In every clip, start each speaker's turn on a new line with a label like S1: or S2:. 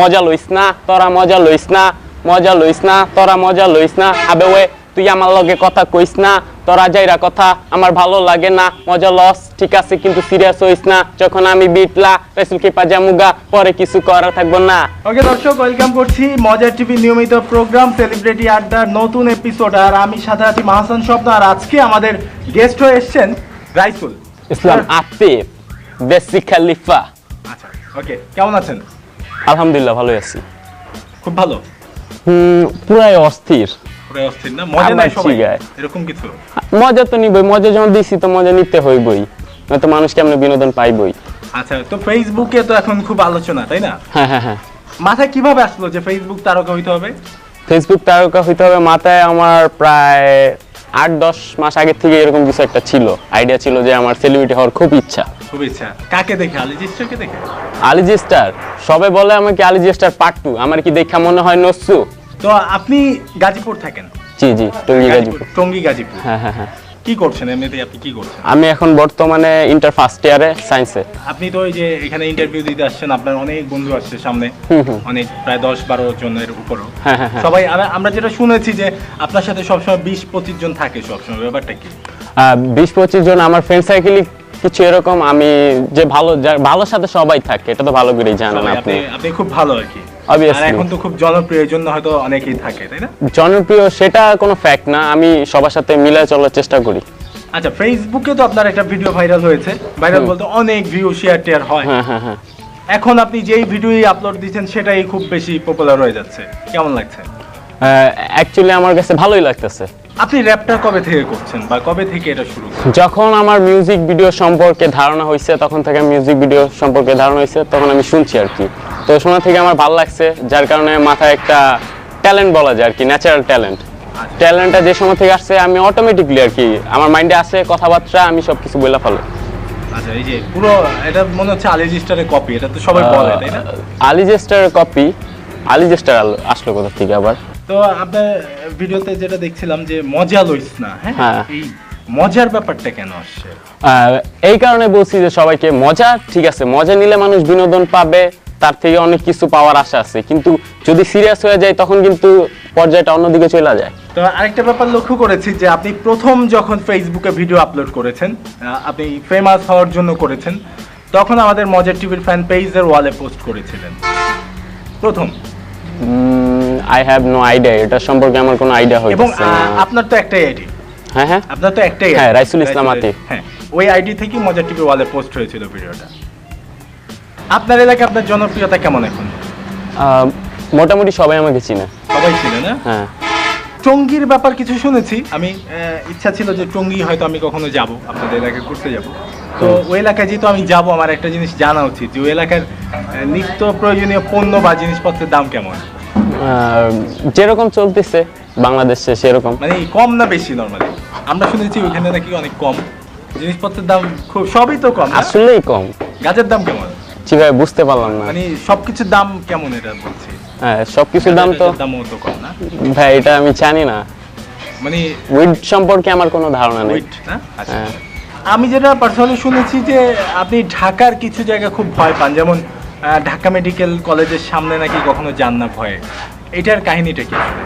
S1: মজা লইস না তোরা মজা লইস না মজা লইস না তোরা মজা লইস না। আবে ওয়ে তুই আমার লগে কথা কইস না তোরা যাইরা কথা আমার ভালো লাগে না মজা লস ঠিক আছে কিন্তু সিরিয়াস হইস না। যখন আমি বিটলা রেসুল কি পাজামুগা পরে কিছু করা থাকব না।
S2: ওকে দর্শক ওয়েলকাম করছি মজার টিভি নিয়মিত প্রোগ্রাম সেলিব্রিটি আড্ডার নতুন এপিসোড আর আমি সাথে আছি মাহসান শব্দ আর আজকে আমাদের গেস্ট হয়ে এসেছেন রাইসুল
S1: ইসলাম আতিফ বেসি খালিফা
S2: আচ্ছা ওকে কেমন আছেন?
S1: আলহামদুলিল্লাহ ভালোই আছি।
S2: খুব ভালো।
S1: হুম পুরাই অস্থির।
S2: অস্থির না? মজা নাই সবাই? এরকম কিছু?
S1: মজা তো নিবই মজা যখন দিছি তো মজা নিতে হইবই। নয়তো মানুষ কেমন বিনোদন পাইবই।
S2: আচ্ছা তো ফেসবুকে তো এখন খুব আলোচনা তাই না?
S1: হ্যাঁ হ্যাঁ হ্যাঁ।
S2: মাথায় কীভাবে আসলো যে ফেসবুক তারকা হইতে হবে?
S1: ফেসবুক তারকা হইতে হবে মাথায় আমার প্রায় আট দশ মাস আগে থেকে এরকম কিছু একটা ছিল। আইডিয়া ছিল যে আমার সেলিব্রিটি হওয়ার খুব ইচ্ছা।
S2: খুব ইচ্ছা। কাকে দেখে? আলিজিস্টারকে দেখে?
S1: আলিজি স্টার সবাই বলে আমাকে আলিজি স্টার পার্ট টু আমার কি দেখা মনে হয় নসু?
S2: তো আপনি গাজীপুর থাকেন?
S1: জি জি টঙ্গী গাজীপুর।
S2: টঙ্গী গাজীপুর।
S1: হ্যাঁ হ্যাঁ হ্যাঁ।
S2: কি করছেন এমনিতে আপনি? কি করছেন?
S1: আমি এখন বর্তমানে ইন্টার ফার্স্ট ইয়ারে সায়েন্সে
S2: আপনি তো যে এখানে ইন্টারভিউ দিতে আসছেন আপনার অনেক বন্ধু আসছে সামনে। অনেক প্রায় দশ বারো জনের উপরও।
S1: হ্যাঁ, হ্যাঁ, হ্যাঁ।
S2: সবাই আমরা- আমরা যেটা শুনেছি যে আপনার সাথে সবসময় বিশ পঁচিশ জন থাকে সবসময় ব্যাপারটা কি?
S1: বিশ পঁচিশ জন আমার ফ্রেন্ড সার্কেলই কিছু এরকম আমি যে ভালো ভালোর সাথে সবাই থাকে এটা তো ভালো করেই জানেন আপনি।
S2: আপনি আপনি খুব ভালো আর কি। এখন তো খুব জনপ্রিয় জন্য হয়তো অনেকেই থাকে তাই না?
S1: জনপ্রিয় সেটা কোনো ফ্যাক্ট না আমি সবার সাথে মিলে চলার চেষ্টা করি।
S2: আচ্ছা ফেসবুকে তো আপনার একটা ভিডিও ভাইরাল হয়েছে। ভাইরাল বলতে অনেক ভিউ শেয়ার টেয়ার হয়।
S1: হ্যাঁ হ্যাঁ হ্যাঁ।
S2: এখন আপনি যেই ভিডিওই আপলোড দিচ্ছেন সেটাই খুব বেশি পপুলার হয়ে যাচ্ছে। কেমন লাগছে?
S1: অ্যাকচুয়ালি আমার কাছে ভালোই লাগতেছে।
S2: আপনি র্যাপটা কবে থেকে করছেন বা কবে থেকে এটা শুরু
S1: যখন আমার মিউজিক ভিডিও সম্পর্কে ধারণা হয়েছে তখন থেকে মিউজিক ভিডিও সম্পর্কে ধারণা হয়েছে তখন আমি শুনছি আর কি। তো শোনা থেকে আমার ভালো লাগছে যার কারণে মাথায় একটা ট্যালেন্ট বলা যায় আর কি ন্যাচারাল ট্যালেন্ট ট্যালেন্টটা যে সময় থেকে আসছে আমি অটোমেটিকলি আর কি আমার মাইন্ডে আসে কথাবার্তা আমি সব কিছু বলে ফেলো।
S2: আচ্ছা এই যে পুরো এটা মনে হচ্ছে আলিজিস্টারের কপি এটা তো সবাই বলে তাই না?
S1: আলিজেস্টার কপি আলিজেস্টার আসলো কোথা থেকে আবার?
S2: তো আপনার ভিডিওতে যেটা দেখছিলাম যে মজা লইস না হ্যাঁ?
S1: হ্যাঁ।
S2: এই মজার ব্যাপারটা কেন আসছে?
S1: এই কারণে বলছি যে সবাইকে মজা ঠিক আছে মজা নিলে মানুষ বিনোদন পাবে তার থেকে অনেক কিছু পাওয়ার আশা আছে। কিন্তু যদি সিরিয়াস হয়ে যায় তখন কিন্তু পর্যায়টা অন্যদিকে চলে যায়।
S2: তো আরেকটা ব্যাপার লক্ষ্য করেছি যে আপনি প্রথম যখন ফেসবুকে ভিডিও আপলোড করেছেন আপনি ফেমাস হওয়ার জন্য করেছেন তখন আমাদের মজার টিভির ফ্যান পেজের ওয়ালে পোস্ট করেছিলেন। প্রথম।
S1: আই হ্যাভ নো আইডিয়া এটা সম্পর্কে আমার কোনো আইডিয়া
S2: এবং আহ,
S1: না
S2: আপনার তো একটাই আইডি
S1: হ্যাঁ হ্যাঁ।
S2: আপনার তো একটাই
S1: হ্যাঁ, রাইসুল ইসলাম আতিফ।
S2: হ্যাঁ ওই আইডি থেকেই মজার টিভি ওয়ালে পোস্ট হয়েছিল ভিডিওটা। আপনার এলাকায় আপনার জনপ্রিয়তা কেমন এখন?
S1: মোটামুটি সবাই আমাকে চিনে।
S2: সবাই ছিল না?
S1: হ্যাঁ।
S2: টঙ্গীর ব্যাপার কিছু শুনেছি। আমি ইচ্ছা ছিল যে টঙ্গী হয়তো আমি কখনো যাব আপনাদের এলাকায় ঘুরতে যাব। তো ওই এলাকায় যেহেতু আমি যাব আমার একটা জিনিস জানা উচিত যে ওই এলাকার নিত্য প্রয়োজনীয় পণ্য বা জিনিসপত্রের দাম কেমন?
S1: যেরকম চলতেছে বাংলাদেশে সেরকম।
S2: মানে কম না বেশি নর্মালি আমরা শুনেছি ওইখানে নাকি অনেক কম। জিনিসপত্রের দাম খুব সবই তো কম
S1: আসলেই কম।
S2: গাছের দাম কেমন?
S1: ঠিকভাবে বুঝতে পারলাম না।
S2: মানে সবকিছুর দাম কেমন এটা বলছি?
S1: হ্যাঁ সবকিছুর দাম তো
S2: দামও তো কম না?
S1: ভাই এটা আমি জানি না।
S2: মানে
S1: উইড সম্পর্কে আমার কোনো ধারণা নেই।
S2: না? আচ্ছা
S1: হ্যাঁ।
S2: আমি যেটা পার্সোনালি শুনেছি যে আপনি ঢাকার কিছু জায়গা খুব ভয় পান যেমন ঢাকা মেডিকেল কলেজের সামনে নাকি কখনো যান না ভয়ে? এটার কাহিনীটা কি আসলে?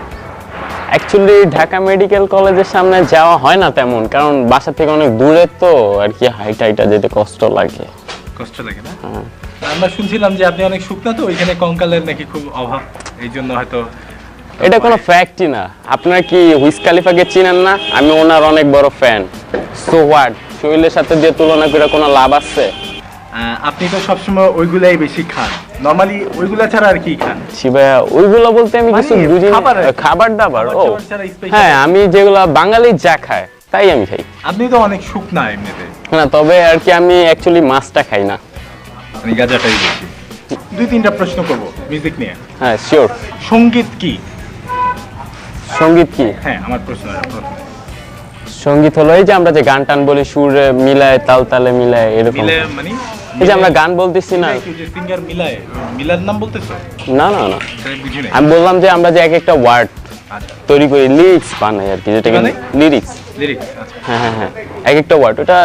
S1: অ্যাকচুয়ালি ঢাকা মেডিকেল কলেজের সামনে যাওয়া হয় না তেমন কারণ বাসা থেকে অনেক দূরে তো আর কি হাইটা হাইটা যেতে কষ্ট লাগে।
S2: কষ্ট লাগে না?
S1: হ্যাঁ।
S2: আমরা শুনছিলাম যে আপনি অনেক শুকনা তো ওইখানে কঙ্কালের নাকি খুব অভাব এই জন্য হয়তো
S1: এটা কোনো ফ্যাক্টই না। আপনারা কি হুইস কালিফাকে চিনেন না? আমি ওনার অনেক বড় ফ্যান সো হোয়াট শরীরের সাথে দিয়ে তুলনা করে কোনো লাভ আছে?
S2: আপনি তো সবসময় ওইগুলাই বেশি খান। নর্মালি ওইগুলা ছাড়া আর কি খান?
S1: শিবায়া ওইগুলো বলতে আমি কিছু
S2: মানে
S1: বুঝি
S2: খাবার
S1: দাবার ও। হ্যাঁ আমি যেগুলো বাঙালি যা খায় তাই আমি খাই।
S2: আপনি তো অনেক শুকনা এমনিতে।
S1: না তবে আর কি আমি অ্যাকচুয়ালি মাছটা খাই না।
S2: গাঁজাটাই বেশি। দুই তিনটা প্রশ্ন করব মিউজিক নিয়ে।
S1: হ্যাঁ শিওর
S2: সংগীত কি?
S1: সংগীত কি?
S2: হ্যাঁ আমার প্রশ্ন
S1: সংগীত হলো এই যে আমরা যে গান টান বলি সুর মিলায় তাল তালে মিলায় এরকম।
S2: মানে
S1: এই যে আমরা গান বলতেছি না।
S2: যে মিলায়। মিলার নাম বলতেছো?
S1: না না না। আমি বললাম যে আমরা যে এক একটা ওয়ার্ড
S2: আচ্ছা।
S1: তৈরি করি লিরিক্স বানাই আর কি যেটাকে? লিরিক্স
S2: লিরিক্স আচ্ছা।
S1: হ্যাঁ হ্যাঁ হ্যাঁ। এক একটা ওয়ার্ড ওটা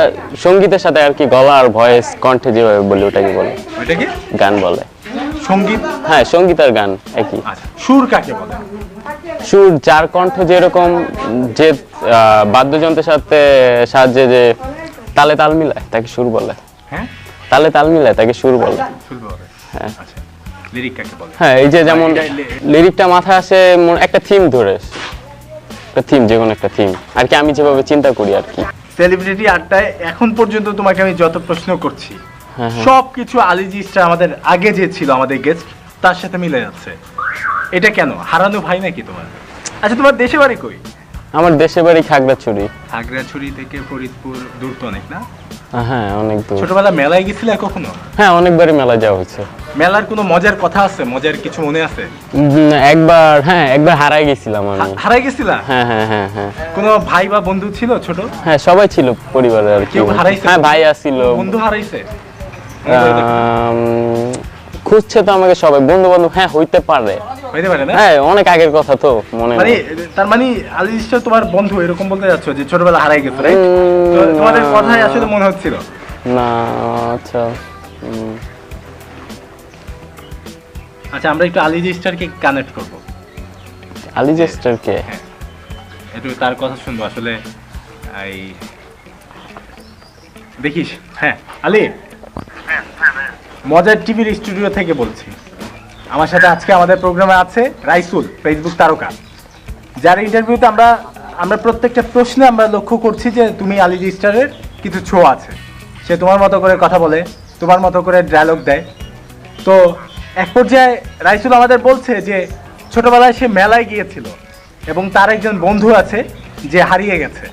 S1: সঙ্গীতের সাথে আর কি গলা আর ভয়েস কণ্ঠে যেভাবে বলি ওটাকে বলে। গান বলে।
S2: সংগীত?
S1: হ্যাঁ সংগীত আর গান একই।
S2: আচ্ছা সুর কাকে বলে?
S1: সুর যার কণ্ঠ যেরকম যে বাদ্যযন্ত্রের সাথে সাহায্যে যে তালে তাল মিলায় তাকে সুর বলে।
S2: হ্যাঁ?
S1: তালে তাল মিলায় তাকে সুর বলে। হ্যাঁ।
S2: আচ্ছা
S1: হ্যাঁ এই যে যেমন লিরিকটা মাথায় আসে একটা থিম ধরে। একটা থিম যে কোনো একটা থিম আর কি আমি যেভাবে চিন্তা করি আর কি।
S2: সেলিব্রিটি আড্ডায় এখন পর্যন্ত তোমাকে আমি যত প্রশ্ন করছি
S1: হ্যাঁ, হ্যাঁ।
S2: সব কিছু আলিজিস্টা আমাদের আগে যে ছিল আমাদের গেস্ট তার সাথে মিলে যাচ্ছে। এটা কেন? হারানো ভাই নাকি তোমার? আচ্ছা তোমার দেশে বাড়ি কই?
S1: আমার দেশের বাড়ি খাগড়াছড়ি।
S2: খাগড়াছড়ি থেকে ফরিদপুর দূর তো অনেক না?
S1: হ্যাঁ অনেক দূর।
S2: ছোটবেলা মেলায় গেছিলে কখনো?
S1: হ্যাঁ অনেকবারই মেলা যাওয়া হয়েছে।
S2: মেলার কোনো মজার কথা আছে? মজার কিছু মনে আছে?
S1: একবার হ্যাঁ একবার হারাই গেছিলাম আমি।
S2: হারাই গেছিলা?
S1: হ্যাঁ হ্যাঁ হ্যাঁ হ্যাঁ।
S2: কোনো ভাই বা বন্ধু ছিল ছোট?
S1: হ্যাঁ সবাই ছিল পরিবারে আর কি
S2: হারাইছে?
S1: হ্যাঁ ভাই আছিল।
S2: বন্ধু হারাইছে?
S1: খুঁজছে তো আমাকে সবাই। বন্ধু বান্ধব হ্যাঁ হইতে পারে।
S2: হইতে পারে না?
S1: হ্যাঁ অনেক আগের কথা তো মনে
S2: মানে তার মানে আলিশটা তোমার বন্ধু এরকম বলতে যাচ্ছ যে ছোটবেলা হারাই গেছে? তোমাদের কথাই আসলে মনে হচ্ছিল।
S1: না আচ্ছা
S2: আচ্ছা আমরা একটু আলিজ স্টারকে কানেক্ট করব।
S1: আলি জেস্টার কে
S2: একটু তার কথা শুনব আসলে এই দেখিস হ্যাঁ আলি? মজার টিভির স্টুডিও থেকে বলছি। আমার সাথে আজকে আমাদের প্রোগ্রামে আছে রাইসুল ফেসবুক তারকা। যার ইন্টারভিউতে আমরা আমরা প্রত্যেকটা প্রশ্নে আমরা লক্ষ্য করছি যে তুমি আলিজি স্টারের কিছু ছো আছে। সে তোমার মতো করে কথা বলে, তোমার মতো করে ডায়লগ দেয়। তো এক পর্যায়ে রাইসুল আমাদের বলছে যে ছোটবেলায় সে মেলায় গিয়েছিল এবং তার একজন বন্ধু আছে যে হারিয়ে গেছে।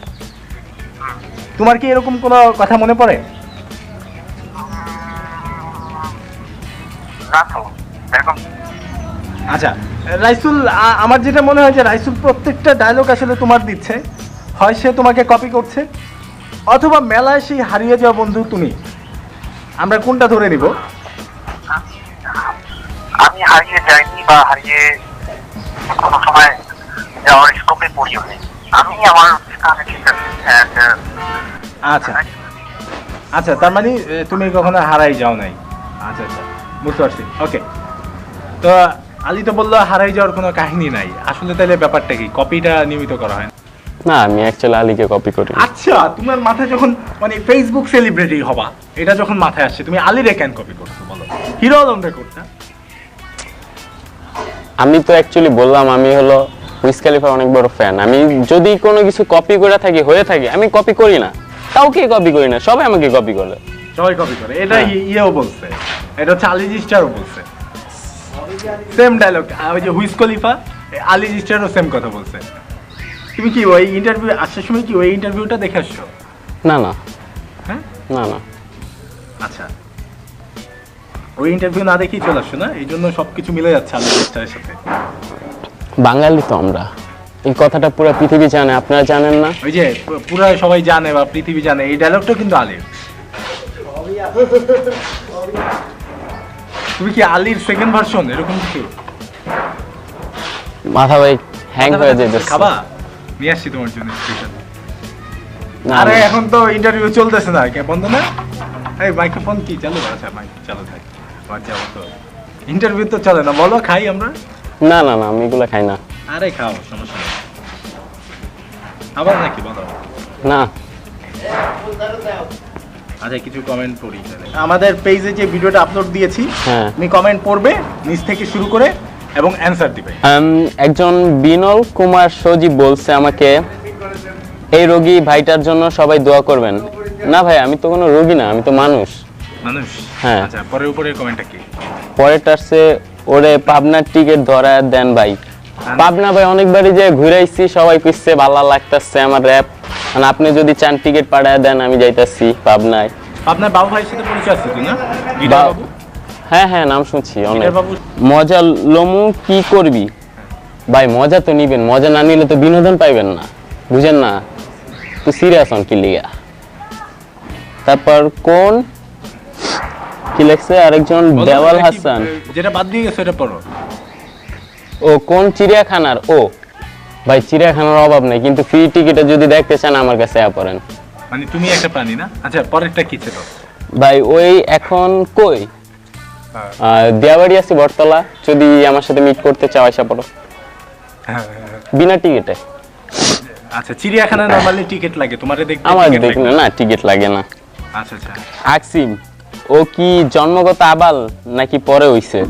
S2: তোমার কি এরকম কোনো কথা মনে পড়ে?
S3: না তো এরকম।
S2: আচ্ছা রাইসুল আমার যেটা মনে হয় যে রাইসুল প্রত্যেকটা ডায়লগ আসলে তোমার দিচ্ছে। হয় সে তোমাকে কপি করছে অথবা মেলায় সেই হারিয়ে যাওয়া বন্ধু তুমি। আমরা কোনটা ধরে নিব?
S3: আমি হারিয়ে যাইনি বা হারিয়ে কোনো সময় যাওয়ার স্কোপে পড়িও আমি আমার স্থানে ঠিক আছে হ্যাঁ, হ্যাঁ।
S2: আচ্ছা। আচ্ছা তার মানে তুমি কখনো হারাই যাও নাই। আচ্ছা আচ্ছা। বুঝতে পারছি। ওকে তো আলী তো বলল হারাই যাওয়ার কোনো কাহিনী নাই। আসলে তাহলে ব্যাপারটা কি? কপিটা নিয়মিত করা হয় না?
S1: আমি অ্যাকচুয়ালি আলিকে কপি করি।
S2: আচ্ছা তোমার মাথায় যখন মানে ফেসবুক সেলিব্রিটি হবা এটা যখন মাথায় আসছে তুমি আলীরে কেন কপি করছ বলো? হিরো করতা
S1: আমি তো অ্যাকচুয়ালি বললাম আমি হলো উইস খালিফার অনেক বড় ফ্যান আমি যদি কোনো কিছু কপি করে থাকি হয়ে থাকি আমি কপি করি না। কাউকে কপি করি না সবাই আমাকে কপি করে
S2: সবাই কপি করে। এটা
S1: হ্যাঁ।
S2: ইয়েও বলছে। এটা হচ্ছে আলী জিস্টারও বলছে। সেম ডায়লগ ওই যে হুইস খলিফা আলী জিস্টারও সেম কথা বলছে। তুমি কি ওই ইন্টারভিউ আসার সময় কি ওই ইন্টারভিউটা দেখে আসছো?
S1: না না।
S2: হ্যাঁ?
S1: না না।
S2: আচ্ছা। ওই ইন্টারভিউ না দেখেই চলে আসছো না? এই জন্য সবকিছু মিলে যাচ্ছে আলী জিস্টারের সাথে।
S1: বাঙালি তো আমরা। এই কথাটা পুরো পৃথিবী জানে আপনারা জানেন না?
S2: ওই যে পুরো সবাই জানে বা পৃথিবী জানে এই ডায়লগটা কিন্তু আলীর। তুমি কি আলীর সেকেন্ড ভার্সন এরকম কিছু?
S1: মাথা ভাই হ্যাং হয়ে যেতেছে
S2: খাবা? নিয়ে আসছি তোমার জন্য স্পেশাল আরে এখন তো ইন্টারভিউ চলতেছে না কে বন্ধ না? এই মাইক্রোফোন কি? চালু আচ্ছা মাইক চালু থাকে। আমার যাব তো ইন্টারভিউ তো চলে না বলো খাই আমরা?
S1: না না না আমি এগুলো খাই না।
S2: আরে খাও সমস্যা নেই। আবার নাকি বলো?
S1: না।
S2: আচ্ছা কিছু কমেন্ট পড়ি তাহলে। আমাদের পেজে যে ভিডিওটা আপলোড দিয়েছি
S1: হ্যাঁ।
S2: তুমি কমেন্ট পড়বে নিচ থেকে শুরু করে এবং অ্যানসার দিবে।
S1: একজন বিনল কুমার সজীব বলছে আমাকে এই রোগী ভাইটার জন্য সবাই দোয়া করবেন। না ভাই আমি তো কোনো রোগী না আমি তো মানুষ।
S2: মানুষ?
S1: হ্যাঁ।
S2: আচ্ছা পরের উপরে কমেন্টটা কি?
S1: পরেরটা ওরে পাবনার টিকিট ধরা দেন ভাই। পাবনা ভাই অনেকবারই যে ঘুরাইছি সবাই কইছে ভালো লাগতাছে আমার র্যাপ মানে আপনি যদি চান টিকিট পাঠায় দেন আমি যাইতাছি পাবনায়
S2: আপনার বাবু ভাইয়ের সাথে পরিচয় আছে তুই না? গিটার বাবু?
S1: হ্যাঁ হ্যাঁ নাম শুনছি অনেক।
S2: গিটার বাবু?
S1: মজা লমু কি করবি? ভাই মজা তো নিবেন মজা না নিলে তো বিনোদন পাইবেন না। বুঝেন না? তুই সিরিয়াস হন কি লিগা? তারপর কোন? কি লেখছে? আরেকজন দেওয়াল হাসান।
S2: যেটা বাদ দিয়ে গেছে এটা পড়ো।
S1: ও কোন চিড়িয়াখানার? ও ভাই চিড়িয়াখানার অভাব নেই কিন্তু ফ্রি টিকিটে যদি দেখতে চান আমার কাছে পড়েন
S2: মানে তুমি একটা প্রাণী না? আচ্ছা পরেরটা কি ছিল?
S1: ভাই ওই এখন কই?
S2: হ্যাঁ।
S1: দিয়াবাড়ি আছি বটতলা। যদি আমার সাথে মিট করতে চাও আশা পড়ো।
S2: হ্যাঁ,
S1: বিনা টিকিটে
S2: আচ্ছা চিড়িয়াখানায় নরমালি টিকিট লাগে? তোমার দেখতে
S1: আমার
S2: ticket
S1: দেখ না টিকিট লাগে না।
S2: আচ্ছা আচ্ছা।
S1: আকসিম ও কি জন্মগত আবাল নাকি পরে হইছে?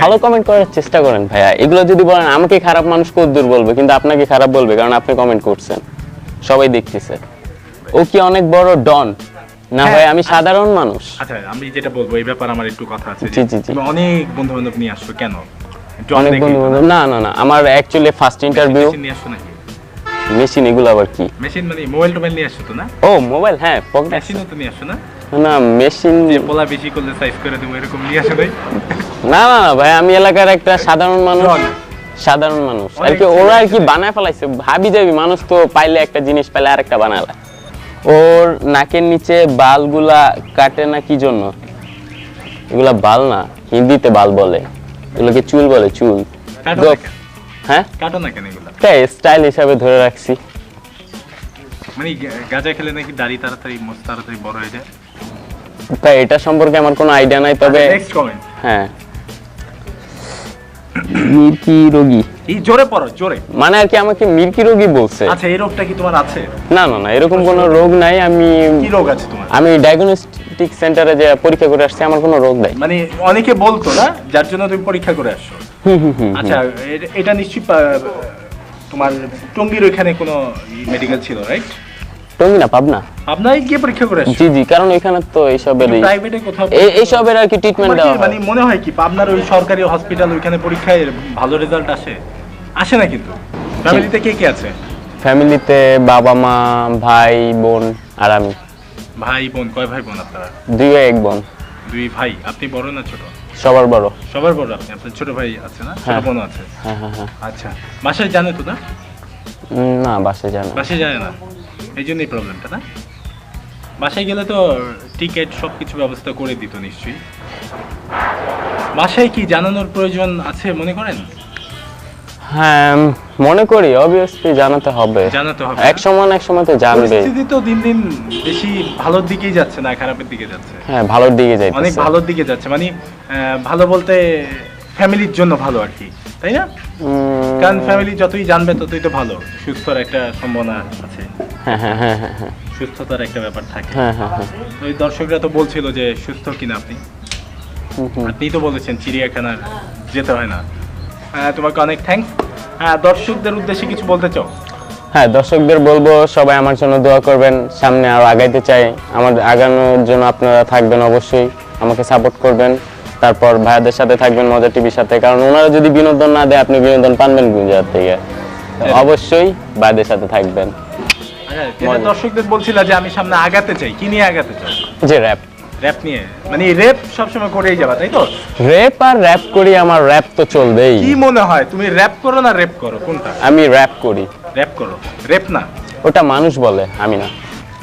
S1: ভালো কমেন্ট করার চেষ্টা করেন ভাইয়া। এগুলো যদি বলেন আমাকে খারাপ মানুষ কদ্দূর বলবে কিন্তু আপনাকে খারাপ বলবে কারণ আপনি কমেন্ট করছেন। সবাই দেখতেছে। ও কি অনেক বড় ডন? না
S2: হ্যাঁ।
S1: ভাই আমি সাধারণ মানুষ।
S2: আচ্ছা আমি যেটা বলব এই ব্যাপার আমার একটু কথা আছে।
S1: জি, জি।
S2: অনেক বন্ধু বান্ধব নিয়ে আসছো কেন?
S1: অনেক বন্ধু বান্ধব না না না আমার অ্যাকচুয়ালি ফার্স্ট ইন্টারভিউ
S2: মেশিন নিয়ে আসছো নাকি?
S1: মেশিন এগুলো আবার কি?
S2: মেশিন মানে মোবাইল টোবাইল নিয়ে আসছো তো না?
S1: ও মোবাইল হ্যাঁ পকেট।
S2: মেশিনও তো নিয়ে আসছো না?
S1: না মেশিন
S2: পোলা বেশি করলে সাইজ করে দেবো এরকম নিয়ে আসো নাই।
S1: না না না ভাই আমি এলাকার একটা সাধারণ মানুষ। সাধারণ মানুষ। আর কি ওরা আর কি বানায় ফেলাইছে ভাবি যাবি মানুষ তো পাইলে একটা জিনিস পাইলে আরেকটা বানালা ওর নাকের নিচে বালগুলা কাটে না কি জন্য? এগুলা বাল না হিন্দিতে বাল বলে। এগুলোকে চুল বলে চুল। হ্যাঁ?
S2: কাটো না কেন এগুলো?
S1: তাই স্টাইল হিসাবে ধরে রাখছি।
S2: মানে গাঁজা খেলে নাকি দাড়ি তাড়াতাড়ি মোস্ত তাড়াতাড়ি বড় হয়ে যায়?
S1: তাই এটা সম্পর্কে আমার কোনো আইডিয়া নাই তবে
S2: নেক্সট কমেন্ট
S1: হ্যাঁ। মির্কি রোগী।
S2: এই জোরে পড়ো জোরে।
S1: মানে আর কি আমাকে মির্কি রোগী বলছে।
S2: আচ্ছা এই রোগটা কি তোমার আছে?
S1: না না না এরকম কোনো রোগ নাই আমি
S2: কি রোগ আছে তোমার?
S1: আমি ডায়াগনস্টিক সেন্টারে যে পরীক্ষা করে আসছি আমার কোনো রোগ নাই।
S2: মানে অনেকে বলতো না যার জন্য তুমি পরীক্ষা করে আসছো। আচ্ছা এটা নিশ্চয়ই তোমার টঙ্গির ওইখানে কোনো মেডিকেল ছিল রাইট
S1: টঙ্গি না পাবনা?
S2: আপনারাই গিয়ে পরীক্ষা করে
S1: জি জি কারণ এখানে তো এইসবের
S2: প্রাইভেটে কোথাও
S1: এই এইসবের আর কি ট্রিটমেন্ট দেওয়া
S2: মানে মনে হয় কি পাবনার ওই সরকারি হসপিটাল ওইখানে পরীক্ষায় ভালো রেজাল্ট আসে? আসে না কিন্তু? ফ্যামিলিতে কে কে আছে?
S1: ফ্যামিলিতে বাবা মা ভাই বোন আর আমি।
S2: ভাই বোন কয় ভাই বোন আপনারা?
S1: দুই এক বোন।
S2: দুই ভাই। আপনি বড় না ছোট?
S1: সবার বড়।
S2: সবার বড় আপনি। আপনার ছোট ভাই আছে না? ছোট
S1: হ্যাঁ।
S2: বোন আছে?
S1: হ্যাঁ হ্যাঁ হ্যাঁ।
S2: আচ্ছা। বাসায় জানে তো না?
S1: না বাসে জানা
S2: বাসায় জানে না? এই জন্যই প্রবলেমটা না? বাসায় গেলে তো টিকিট সব কিছু ব্যবস্থা করে দিত নিশ্চয়ই। বাসায় কি জানানোর প্রয়োজন আছে মনে করেন?
S1: হ্যাঁ মনে করি অবভিয়াসলি জানাতে হবে।
S2: জানাতে হবে
S1: এক সময় না এক সময় তো জানবে
S2: পরিস্থিতি তো দিন দিন বেশি ভালোর দিকেই যাচ্ছে না খারাপের দিকে যাচ্ছে।
S1: হ্যাঁ ভালোর দিকে
S2: অনেক ভালোর দিকে যাচ্ছে মানে ভালো বলতে ফ্যামিলির জন্য ভালো আর কি তাই না? কারণ ফ্যামিলি যতই জানবে ততই তো ভালো সুস্থর একটা সম্ভাবনা আছে।
S1: হ্যাঁ হ্যাঁ হ্যাঁ
S2: সুস্থতার একটা ব্যাপার থাকে। ওই দর্শকরা তো বলছিল যে সুস্থ কিনা আপনি। আপনি তো বলেছেন চিড়িয়াখানার যেতে হয় না। হ্যাঁ তোমাকে অনেক থ্যাঙ্কস হ্যাঁ দর্শকদের উদ্দেশ্যে কিছু বলতে চাও?
S1: হ্যাঁ দর্শকদের বলব সবাই আমার জন্য দোয়া করবেন। সামনে আরও আগাইতে চাই। আমার আগানোর জন্য আপনারা থাকবেন অবশ্যই। আমাকে সাপোর্ট করবেন। তারপর ভাইয়াদের সাথে থাকবেন মজা টিভির সাথে। কারণ ওনারা যদি বিনোদন না দেয় আপনি বিনোদন পানবেন গুজরাট থেকে। অবশ্যই ভাইদের সাথে থাকবেন।
S2: যেটা দর্শকদের বলছিল যে আমি সামনে আগাতে চাই? কি নিয়ে আগাতে চাই?
S1: যে র্যাপ
S2: র্যাপ নিয়ে। মানে র্যাপ সবসময় করেই যাবা তাই তো?
S1: র্যাপ আর র্যাপ করি আমার র্যাপ তো চলবেই।
S2: কি মনে হয় তুমি র্যাপ করো না রেপ করো? কোনটা?
S1: আমি র্যাপ করি।
S2: র্যাপ করো। রেপ না?
S1: ওটা মানুষ বলে আমি না।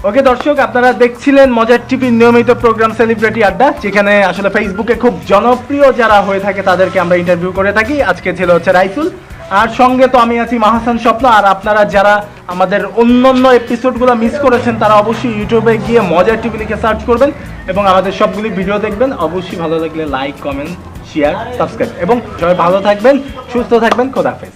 S2: ওকে দর্শক আপনারা দেখছিলেন মজার টিভির নিয়মিত প্রোগ্রাম সেলিব্রিটি আড্ডা যেখানে আসলে ফেসবুকে খুব জনপ্রিয় যারা হয়ে থাকে তাদেরকে আমরা ইন্টারভিউ করে থাকি। আজকে ছিল হচ্ছে রাইসুল। আর সঙ্গে তো আমি আছি মাহাসান স্বপ্ন, আর আপনারা যারা আমাদের অন্যান্য এপিসোডগুলো মিস করেছেন, তারা অবশ্যই ইউটিউবে গিয়ে মজার টিভি লিখে সার্চ করবেন এবং আমাদের সবগুলি ভিডিও দেখবেন। অবশ্যই ভালো লাগলে লাইক কমেন্ট শেয়ার সাবস্ক্রাইব এবং সবাই ভালো থাকবেন, সুস্থ থাকবেন। খোদাফেজ